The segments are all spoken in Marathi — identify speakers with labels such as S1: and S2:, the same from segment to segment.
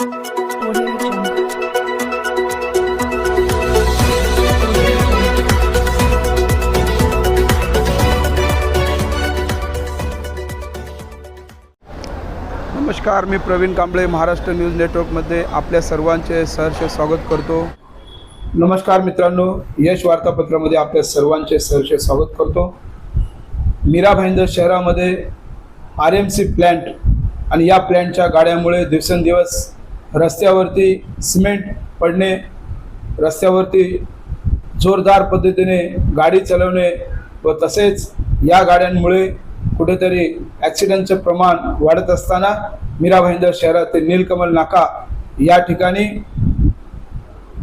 S1: नमस्कार मी प्रवीण कांबळे महाराष्ट्र न्यूज नेटवर्कमध्ये आपल्या सर्वांचे सहर्ष स्वागत करतो. नमस्कार मित्रांनो यश वार्तापत्रामध्ये आपल्या सर्वांचे सहर्ष स्वागत करतो. मीरा भाईंदर शहरामध्ये आर एम सी प्लॅन्ट आणि या प्लॅन्टच्या गाड्यामुळे दिवसेंदिवस रस्त्यावरती सिमेंट पडणे रस्त्यावरती जोरदार पद्धतीने गाडी चालवणे व तसेच या गाड्यांमुळे कुठेतरी ॲक्सिडेंटचं प्रमाण वाढत असताना मीरा भाईंदर शहरातील नीलकमल नाका या ठिकाणी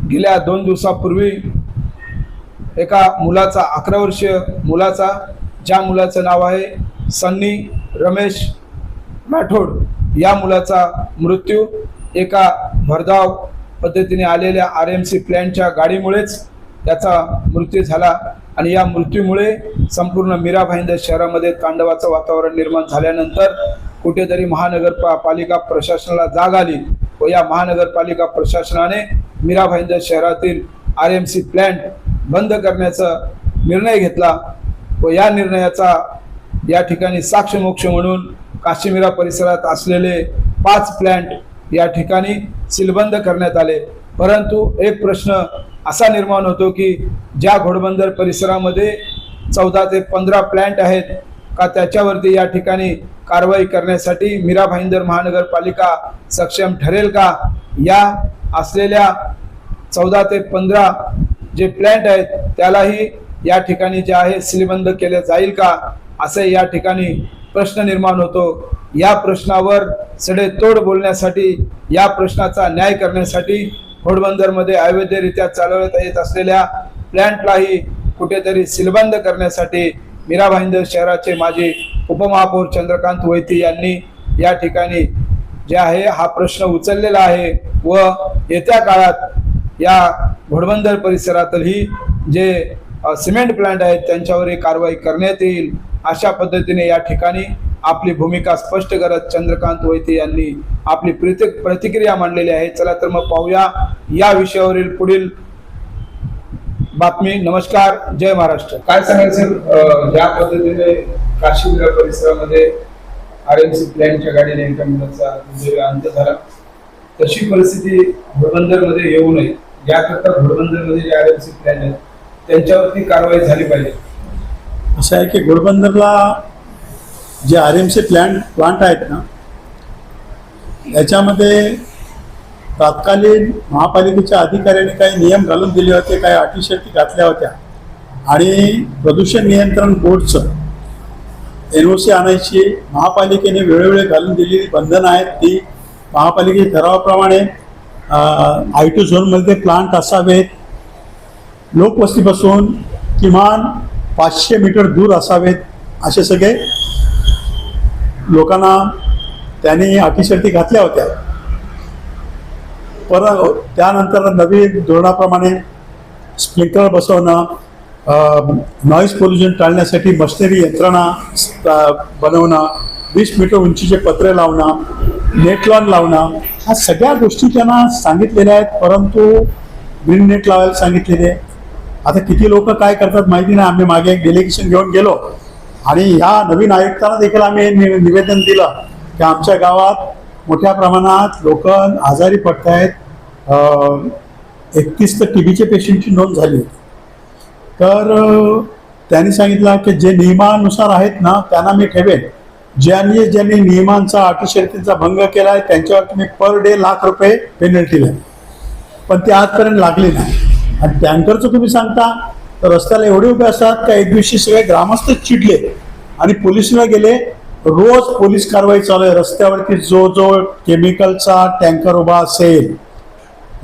S1: गेल्या दोन दिवसापूर्वी एका मुलाचा अकरा वर्षीय मुलाचा ज्या मुलाचं नाव आहे सन्नी रमेश राठोड या मुलाचा मृत्यू एका भरधाव पद्धतीने आलेल्या आर एम सी प्लॅनच्या गाडीमुळेच त्याचा मृत्यू झाला आणि या मृत्यूमुळे संपूर्ण मीरा भाईंदर शहरामध्ये तांडवाचं वातावरण निर्माण झाल्यानंतर कुठेतरी महानगरपालिका प्रशासनाला जाग आली व या महानगरपालिका प्रशासनाने मीरा भाईंदर शहरातील आर एम सी प्लॅन्ट बंद करण्याचा निर्णय घेतला व या निर्णयाचा या ठिकाणी साक्षमोक्ष म्हणून काश्मीरा परिसरात असलेले पाच प्लॅन्ट या ठिकाणी सीलबंद करण्यात आले. परंतु एक प्रश्न असा निर्माण होतो की ज्या घोडबंदर परिसरामध्ये चौदा ते पंधरा प्लॅन्ट आहेत का त्याच्यावरती या ठिकाणी कारवाई करण्यासाठी मीरा भाईंदर महानगरपालिका सक्षम ठरेल का? या असलेल्या चौदा ते पंधरा जे प्लॅन्ट आहेत त्यालाही या ठिकाणी जे आहे सीलबंद केले जाईल का? असे या ठिकाणी प्रश्न निर्माण होतो. या प्रश्नावर सडेतोड बोलण्यासाठी या प्रश्नाचा न्याय करण्यासाठी घोडबंदरमध्ये अवैधरित्या चालवण्यात येत असलेल्या प्लॅन्टलाही कुठेतरी सीलबंद करण्यासाठी मीरा भाईंदर शहराचे माजी उपमहापौर चंद्रकांत वैती यांनी या ठिकाणी जे आहे हा प्रश्न उचललेला आहे व येत्या काळात या घोडबंदर परिसरातही जे सिमेंट प्लांट आहेत त्यांच्यावरही कारवाई करण्यात येईल अशा पद्धतीने या ठिकाणी आपली भूमिका स्पष्ट करत चंद्रकांत वैते यांनी आपली प्रति प्रतिक्रिया मांडलेली आहे. चला तर मग पाहूया या विषयावरील पुढील बातमी. नमस्कार. जय महाराष्ट्र. काय सांगायचं ज्या पद्धतीने काश्मीर परिसरामध्ये आर एम सी प्लॅनच्या गाडीने एका मुलाचा अंत झाला. तशी परिस्थिती घोडबंदरमध्ये येऊ नये. याकरता घोडबंदरमध्ये जे आर एम सी प्लॅन आहेत त्यांच्यावरती कारवाई झाली पाहिजे.
S2: असं आहे की घोडबंदरला जे R M C plan plant आहेत ना याच्यामध्ये तात्कालीन महापालिकेच्या अधिकाऱ्यांनी काही नियम घालून दिले होते काही अटीशर्ती घातल्या होत्या. आणि प्रदूषण नियंत्रण बोर्डचं एन ओ सी आणायची महापालिकेने वेळोवेळी घालून दिलेली बंधनं आहेत. ती महापालिकेच्या ठरावाप्रमाणे आय टी झोनमध्ये प्लांट असावेत. लोकवस्तीपासून किमान पाचशे मीटर दूर असावेत. असे सगळे लोकांना त्यांनी अटीशर्ती घातल्या होत्या. पर त्यानंतर नवीन धोरणाप्रमाणे स्प्रिंकलर बसवणं नॉईज पोल्युशन टाळण्यासाठी मशिनरी यंत्रणा बनवणं वीस मीटर उंचीचे पत्रे लावणं नेट लॉन लावणं ह्या सगळ्या गोष्टी त्यांना सांगितलेल्या आहेत. परंतु ग्रीन नेट लावायला सांगितलेले. आता किती लोक काय करतात माहिती नाही. आम्ही मागे एक डेलिगेशन घेऊन गेलो. आणि ह्या नवीन आयुक्तांना देखील आम्ही निवेदन दिलं की आमच्या गावात मोठ्या प्रमाणात लोक आजारी पडत आहेत एकतीस तर टी बीचे पेशंटची नोंद झाली तर त्यांनी सांगितलं की जे नियमानुसार आहेत ना त्यांना मी ठेवेन. ज्यांनी ज्यांनी नियमांचा अटीशर्तींचा भंग केला आहे त्यांच्यावर तुम्ही पर डे लाख रुपये पेनल्टी द्या पण ते आजपर्यंत लागले नाही. आणि टँकरचं तुम्ही सांगता तर रस्त्याला एवढे उभे असतात का एक दिवशी सगळे ग्रामस्थ चिडले आणि पोलिसला गेले. रोज पोलीस कारवाई चालू आहे. रस्त्यावरती जो जो केमिकलचा टँकर उभा असेल.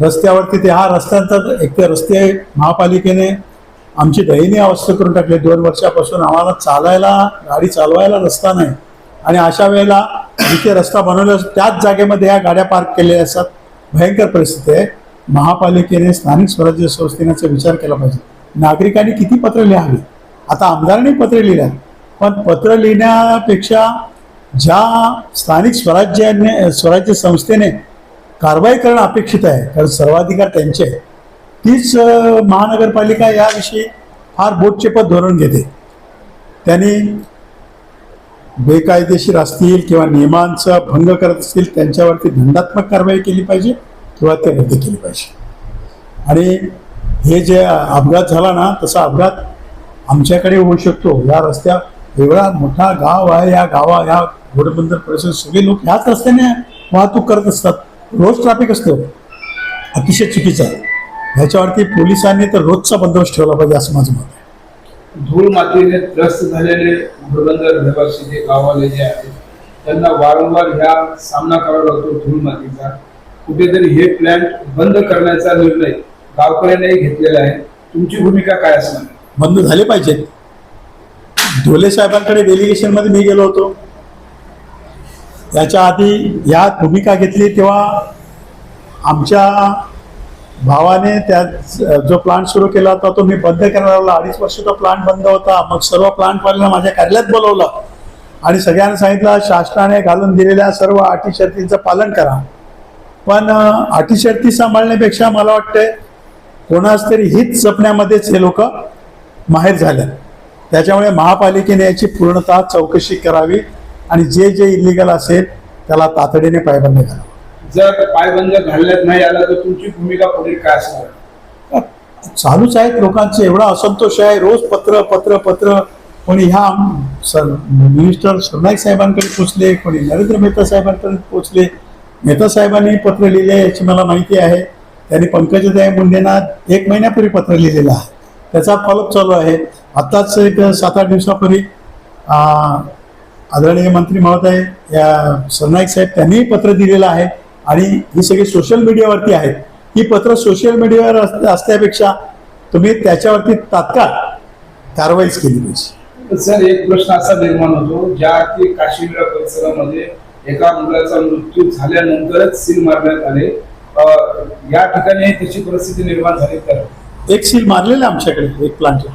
S2: रस्त्यावरती ते हा रस्त्यांचा एक तर रस्ते महापालिकेने आमची दयनीय अवस्था करून टाकली. दोन वर्षापासून आम्हाला चालायला गाडी चालवायला रस्ता नाही. आणि अशा वेळेला जिथे रस्ता बनवला असतो त्याच जागेमध्ये ह्या गाड्या पार्क केलेल्या असतात. भयंकर परिस्थिती आहे. महापालिकेने स्थानिक स्वराज्य संस्थेनेचा विचार केला पाहिजे. नागरिकांनी किती पत्र लिहावी? आता आमदारांनी पत्र लिहिल्या. पण पत्र लिहिण्यापेक्षा ज्या स्थानिक स्वराज्याने स्वराज्य संस्थेने कारवाई करणं अपेक्षित आहे कारण सर्वाधिकार त्यांचे आहे तीच महानगरपालिका याविषयी फार बोटचेपत धोरण घेते. त्यांनी बेकायदेशीर असतील किंवा नियमांचा भंग करत असतील त्यांच्यावरती दंडात्मक कारवाई केली पाहिजे किंवा ते रद्द केली पाहिजे. आणि हे जे अपघात झाला ना तसा अपघात आमच्याकडे होऊ शकतो. या रस्त्या एवढा मोठा गाव आहे या गावा या घोडबंदर परिसर सगळे लोक ह्याच रस्त्याने वाहतूक करत असतात. रोज ट्रॅफिक असतो. अतिशय चुकीचं आहे. ह्याच्यावरती पोलिसांनी तर रोजचा बंदोबस्त ठेवला पाहिजे असं माझं मत आहे.
S1: धूळ मातीने त्रस्त झालेले घोडबंदर रहिवासी जे गावाले जे आहेत त्यांना वारंवार ह्या सामना करावा लागतो धूळ मातीचा. कुठेतरी हे प्लॅन्ट बंद करण्याचा निर्णय गावकऱ्यांनी घेतलेलं आहे. तुमची भूमिका काय असणार?
S2: बंद झाले पाहिजेत. ढोले साहेबांकडे डेलिगेशनमध्ये मी गेलो होतो. याच्या आधी या भूमिका घेतली तेव्हा आमच्या भावाने त्या जो प्लांट सुरू केला होता तो मी बंद करायला लावला अडीच वर्ष तो प्लांट बंद होता. मग सर्व प्लांटवाल्यांना माझ्या कार्यालयात बोलवलं. आणि सगळ्यांना सांगितलं शासनाने घालून दिलेल्या सर्व अटी शर्तींचं पालन करा. पण अटी शर्ती सांभाळण्यापेक्षा मला वाटते कोणाच तरी हित जपण्यामध्येच हे लोक माहेर झाले त्याच्यामुळे महापालिकेने याची पूर्णतः चौकशी करावी आणि जे जे इलिगल असेल त्याला तातडीने पायबंद करावं
S1: जर पायबंद घालण्यात नाही आला तर तुमची भूमिका पुढे काय असणार?
S2: चालूच आहेत लोकांचे. एवढा असंतोष आहे. रोज पत्र पत्र पत्र. कोणी ह्या सर मिनिस्टर सरनाईक साहेबांकडे पोचले कोणी नरेंद्र मेहता साहेबांकडे पोचले. मेहता साहेबांनी पत्र लिहिले याची मला माहिती आहे. त्यांनी पंकजाताई मुंडेंना एक महिन्यापूर्वी पत्र लिहिलेलं आहे. त्याचा फॉलोअप चालू आहे. आत्ताच एक सात आठ दिवसापूर्वी आदरणीय मंत्री महोदय या सरनाईक साहेब त्यांनीही पत्र दिलेलं आहे. आणि ही सगळी सोशल मीडियावरती आहेत ही पत्र सोशल मीडियावर अस- असल्यापेक्षा तुम्ही त्याच्यावरती तात्काळ कारवाईच केली पाहिजे.
S1: तर सर एक प्रश्न असा निर्माण होतो. ज्या की काश्मीर परिसरामध्ये एका मुलाचा मृत्यू झाल्यानंतरच सील मारण्यात आले. या ठिकाणी तशी परिस्थिती निर्माण झाली तर.
S2: एक सील मारलेलं आहे आमच्याकडे एक प्लांटला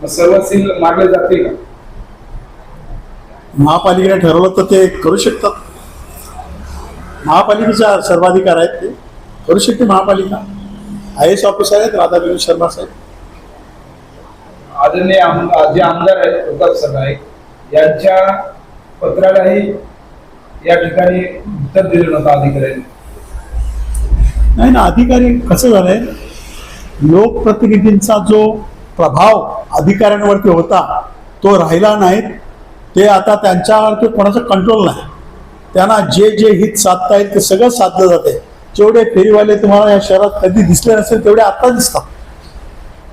S1: मग सर्व सील मारले जातील? का
S2: महापालिकेने ठरवलं तर ते करू शकतात. महापालिकेचा सर्वाधिकार आहेत ते. करू शकते महापालिका. आय एस ऑफिसर आहेत राधाकिशन शर्मा साहेब.
S1: आदरणीय आम- जे आमदार आहेत प्रताप सरनाईक यांच्या पत्रालाही या ठिकाणी उत्तर दिलं नव्हतं अधिकाऱ्यांनी.
S2: नाही ना अधिकारी कसं झालंय? लोकप्रतिनिधींचा जो प्रभाव अधिकाऱ्यांवरती होता तो राहिला नाही. ते आता त्यांच्यावरती कोणाचं कंट्रोल नाही. त्यांना जे जे हित साधता येईल ते सगळं साधलं जाते जेवढे फेरीवाले तुम्हाला या शहरात कधी दिसले नसेल तेवढे आता दिसतात.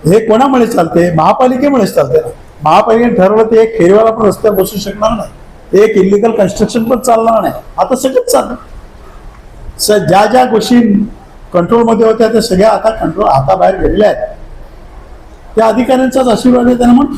S2: हे कोणामुळे चालते महापालिकेमुळेच चालते ना. महापालिकेने ठरवलं ते एक फेरीवाला पण रस्त्यावर बसू शकणार नाही. एक इलिगल कन्स्ट्रक्शन पण चालणार नाही. आता सगळंच चाललं स ज्या ज्या गोष्टी कंट्रोलमध्ये होत्या त्या सगळ्या आता कंट्रोल आता बाहेर गेलेल्या आहेत. त्या अधिकाऱ्यांचाच आशीर्वाद आहे त्यांना म्हणून.